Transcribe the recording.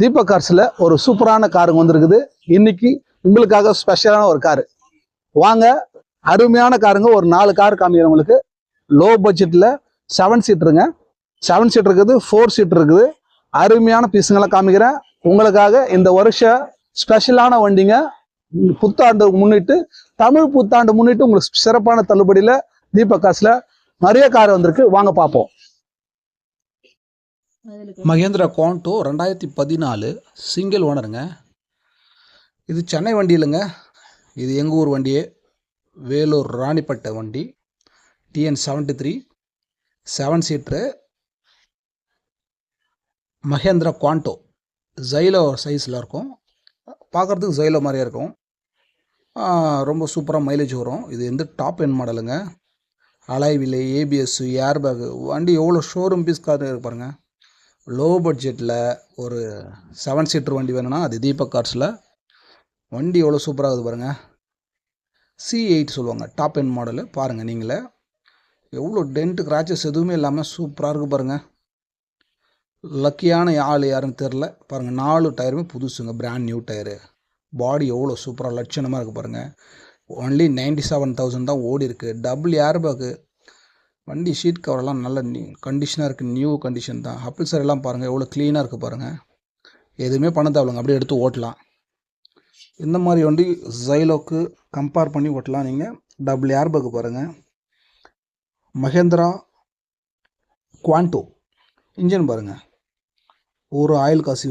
தீபக் கார்ஸில் ஒரு சூப்பரான காருங்க வந்திருக்குது. இன்னைக்கு உங்களுக்காக ஸ்பெஷலான ஒரு காரு. வாங்க அருமையான காருங்க. ஒரு நாலு கார் காமிக்கிறேன் உங்களுக்கு. லோ பட்ஜெட்டில் செவன் சீட்டருங்க செவன் சீட் இருக்குது ஃபோர் சீட் இருக்குது. அருமையான பீஸுங்களை காமிக்கிறேன். உங்களுக்காக இந்த வருஷம் ஸ்பெஷலான வண்டிங்க. புத்தாண்டு முன்னிட்டு தமிழ் புத்தாண்டு முன்னிட்டு உங்களுக்கு சிறப்பான தள்ளுபடியில் தீபக் காசில் நிறைய கார் வந்திருக்கு. வாங்க பார்ப்போம். மகேந்திரா குவாண்டோ ரெண்டாயிரத்தி பதினாலு சிங்கிள் ஓனருங்க இது சென்னை வண்டி இல்லைங்க. இது எங்கள் ஊர் வண்டியே வேலூர் ராணிப்பட்டை வண்டி. TN seventy three seven seater Mahindra Quanto Xylo சைஸில் இருக்கும். பார்க்குறதுக்கு ஜைலோ மாதிரியே இருக்கும். ரொம்ப சூப்பராக மைலேஜ் வரும். இது எந்த டாப் என் மாடலுங்க அலைவிலை ஏபிஎஸ்ஸு ஏபிஎஸ் ஏர் பேகு வண்டி எவ்வளோ ஷோரூம் பீஸ் கார் பாருங்கள் லோ பட்ஜெட்டில் ஒரு செவன் சீட்டர் வண்டி வேணும்னா அது தீபக் கார்ஸில் வண்டி எவ்வளோ சூப்பராக இருக்குது பாருங்கள் சி எயிட் சொல்லுவாங்க டாப் என் மாடலு பாருங்கள் நீங்களே. எவ்வளோ டென்ட்டு கிராச்சஸ் எதுவுமே இல்லாமல் சூப்பராக இருக்குது பாருங்கள் லக்கியான ஆள் யாருன்னு தெரில பாருங்கள் நாலு டயருமே புதுசுங்க பிராண்ட் நியூ டயரு பாடி எவ்வளோ சூப்பராக லட்சணமாக இருக்குது பாருங்கள் ஒன்லி நைன்டி செவன் தௌசண்ட் தான் ஓடி இருக்குது டபுள் ஏர் பேக்கு வண்டி ஷீட் கவரெல்லாம் நல்ல நியூ கண்டிஷனாக இருக்குது நியூ கண்டிஷன் தான். அப்பிள்சர் எல்லாம் பாருங்கள் எவ்வளோ க்ளீனாக இருக்குது பாருங்கள் எதுவுமே பண்ண தேவையில்லைங்க அப்படியே எடுத்து ஓட்டலாம். இந்த மாதிரி வண்டி ஜைலோக்கு கம்பேர் பண்ணி ஓட்டலாம். நீங்கள் டபுள் ஏர்பேக் பாருங்கள் மகேந்திரா குவாண்டோ இன்ஜின் பாருங்கள் ஒரு ஆயில் காசி